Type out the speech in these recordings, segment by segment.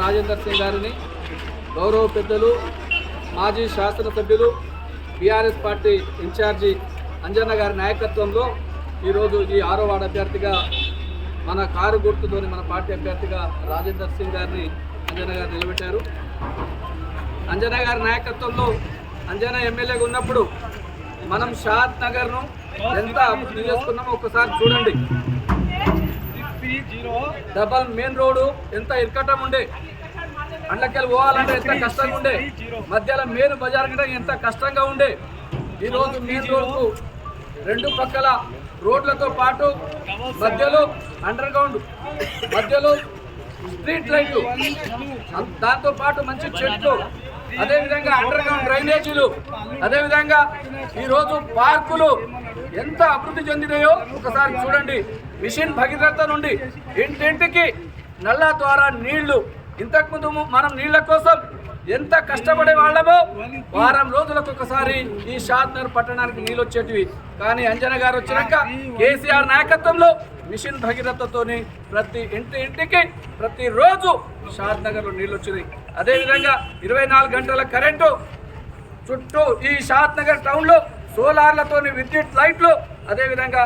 రాజేందర్ సింగ్ గారిని గౌరవ పెద్దలు మాజీ శాసనసభ్యులు బీఆర్ఎస్ పార్టీ ఇన్ఛార్జి అంజన్న గారి నాయకత్వంలో ఈరోజు ఈ ఆరో వార్డు అభ్యర్థిగా మన కారు గుర్తుతోని మన పార్టీ అభ్యర్థిగా రాజేందర్ సింగ్ గారిని అంజన్న గారు నిలబెట్టారు. అంజనా గారి నాయకత్వంలో అంజనా ఎమ్మెల్యేగా ఉన్నప్పుడు మనం షాద్ నగర్ను ఎంత అభివృద్ధి చేసుకున్నామో ఒకసారి చూడండి. డబల్ మెయిన్ రోడ్డు ఎంత ఇరకటం ఉండే? అండ్లకెళ్ళి పోవాలంటే ఎంత కష్టంగా ఉండే? మధ్యలో మెయిన్ బజార్ కంటే ఎంత కష్టంగా ఉండే? ఈరోజు మెయిన్ రోడ్కు రెండు పక్కల రోడ్లతో పాటు మధ్యలో అండర్ గ్రౌండ్ మధ్యలో స్ట్రీట్ లైట్లు దాంతో పాటు మంచి చెట్లు అదే విధంగా అండర్ గ్రౌండ్ డ్రైనేజీలు అదే విధంగా ఈ రోజు పార్కులు ఎంత అభివృద్ధి చెందినాయో ఒకసారి చూడండి. మిషన్ భగీరథ నుండి ఇంటింటికి నల్ల ద్వారా నీళ్ళు. ఇంతకుముందు మనం నీళ్ళ కోసం ఎంత కష్టపడే వాళ్ళమో వారం రోజులకు ఒకసారి ఈ షాద్నగర్ పట్టణానికి నీళ్ళు వచ్చేటివి. కానీ అంజన గారు వచ్చినాక కేసీఆర్ నాయకత్వంలో మిషన్ భగీరథతోని ప్రతి ఇంటి ఇంటికి ప్రతిరోజు షాద్ నగర్లో నీళ్ళు వచ్చినాయి. అదేవిధంగా ఇరవై నాలుగు గంటల కరెంటు చుట్టూ ఈ షాద్ నగర్ టౌన్లో సోలార్లతోని విద్యుత్ లైట్లు అదేవిధంగా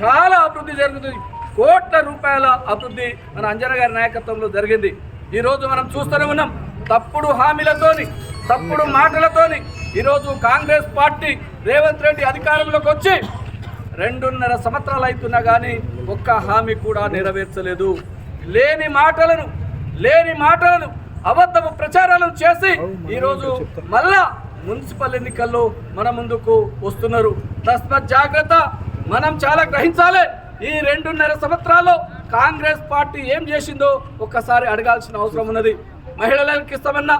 చాలా అభివృద్ధి జరుగుతుంది. కోట్ల రూపాయల అభివృద్ధి మన అంజన గారి నాయకత్వంలో జరిగింది. ఈరోజు మనం చూస్తూనే ఉన్నాం. తప్పుడు హామీలతోని తప్పుడు మాటలతోని ఈరోజు కాంగ్రెస్ పార్టీ రేవంత్ రెడ్డి అధికారంలోకి వచ్చి రెండున్నర సంవత్సరాలు అవుతున్నా కానీ ఒక్క హామీ కూడా నెరవేర్చలేదు. లేని మాటలను లేని మాటలను అబద్ధపు ప్రచారాలను చేసి ఈరోజు మళ్ళా మున్సిపల్ ఎన్నికల్లో మన ముందుకు వస్తున్నారు. తస్మత్ జాగ్రత్త. మనం చాలా గ్రహించాలి. ఈ రెండున్నర సంవత్సరాల్లో కాంగ్రెస్ పార్టీ ఏం చేసిందో ఒక్కసారి అడగాల్సిన అవసరం ఉన్నది. మహిళలకు ఇస్తామన్న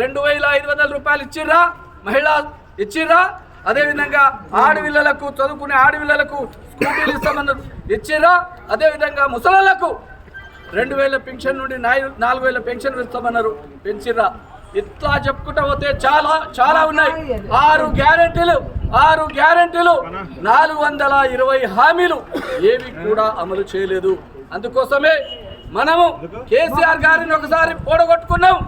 రెండు వేల ఐదు వందల రూపాయలు ఇచ్చిర్రా? మహిళ ఇచ్చిర్రా? అదేవిధంగా ఆడపిల్లలకు చదువుకునే ఆడపిల్లలకు స్కూటీలు ఇస్తామన్నారు ఇచ్చిర్రా? అదేవిధంగా ముసలాళ్ళకు రెండు వేల పెన్షన్ నుండి నాలుగు వేల పెన్షన్ ఇస్తామన్నారు. పెంచిర్రా. ఇట్లా చెప్పుకుంటా పోతే చాలా చాలా ఉన్నాయి. ఆరు గ్యారెంటీలు ఆరు గ్యారెంటీలు నాలుగు వందల ఇరవై హామీలు ఏవి కూడా అమలు చేయలేదు. అందుకోసమే మనము కేసీఆర్ గారిని ఒకసారి పోడగొట్టుకున్నాం.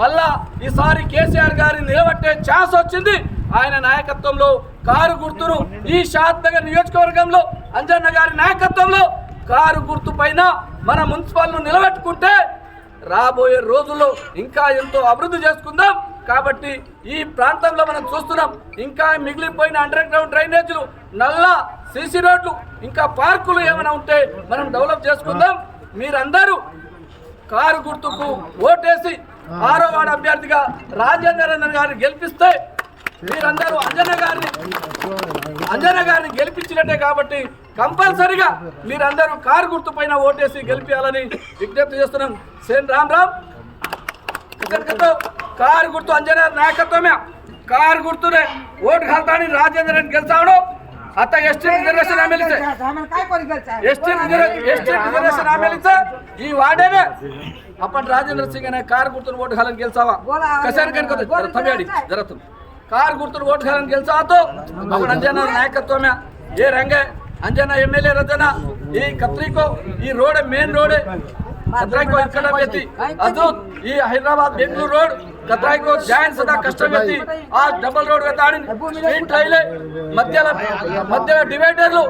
మళ్ళా ఈసారి కేసీఆర్ గారిని నిలబట్టే ఛాన్స్ వచ్చింది. ఆయన నాయకత్వంలో కారు గుర్తును ఈ షాద్ నగర్ నియోజకవర్గంలో అంజన్న గారి నాయకత్వంలో కారు గుర్తు పైన మన మున్సిపాల్ను నిలబెట్టుకుంటే రాబోయే రోజుల్లో ఇంకా ఎంతో అభివృద్ధి చేసుకుందాం. కాబట్టి ఈ ప్రాంతంలో మనం చూస్తున్నాం ఇంకా మిగిలిపోయిన అండర్ గ్రౌండ్ డ్రైనేజీలు నల్ల సీసీ రోడ్లు ఇంకా పార్కులు ఏమైనా ఉంటే మనం డెవలప్ చేసుకుందాం. మీరందరూ కారు గుర్తుకు ఓటేసి ఆరో వార్డు అభ్యర్థిగా రాజేంద్ర గారిని గెలిపిస్తే మీరందరూ అంజన గారిని అంజన గారిని గెలిపించినట్టే కాబట్టి కంపల్సరిగా మీరందరూ కారు గుర్తు పైన ఓటేసి గెలిపించాలని విజ్ఞప్తి చేస్తున్నాం. సేన్ రామ్ రామ్. ಕಾರ್ ಗುರ್ತು ಅಂಜನ ನಾಯಕತ್ವಮೇ ಕಾರ್ ಗುರ್ತುನೆ ಓಟ್ ಹಾಕ್ತಾನೆ ರಾಜೇಂದ್ರನ್ ಗೆಲ್ಸಾವಡು ಅತ್ತಾಗ ಎಷ್ಟಿನ ರಿಸರ್ವೇಶನ್ ಆಮೇಲಿದೆ ಎಷ್ಟಿನ ಎಷ್ಟಿನ ರಿಸರ್ವೇಶನ್ ಆಮೇಲಿದೆ ಈ ವಾರ್ಡೇನೆ ಅಪ್ಪನ ರಾಜೇಂದ್ರ ಸಿಂಗ್ ಅನ್ನ ಕಾರ್ ಗುರ್ತುನ ಓಟ್ ಹಾಲನ್ ಗೆಲ್ಸಾವ ಕಸನ್ ಕನ್ಕೋತ ತಮಿಯಾಡಿ ಜರತ್ತು ಕಾರ್ ಗುರ್ತುನ ಓಟ್ ಹಾಲನ್ ಗೆಲ್ಸಾತು ಅಪ್ಪನ ಅಂಜನ ನಾಯಕತ್ವಮೇ ఏ రంగే అంజన ఎమ్మెల్యే రచన ఈ కత్రికో ఈ రోడ్ మెయిన్ రోడ్ కత్రికో ఇక్కడ పెట్టి అదు ఈ హైదరాబాద్ బెంగళూరు రోడ్ કતરાઈ કો જાન સદા કષ્ટમ હતી આ ડબલ રોડ વેતાણી સ્ટ્રીટ લઈ લે મધ્યલા મધ્યલા ડિવાઈડરలు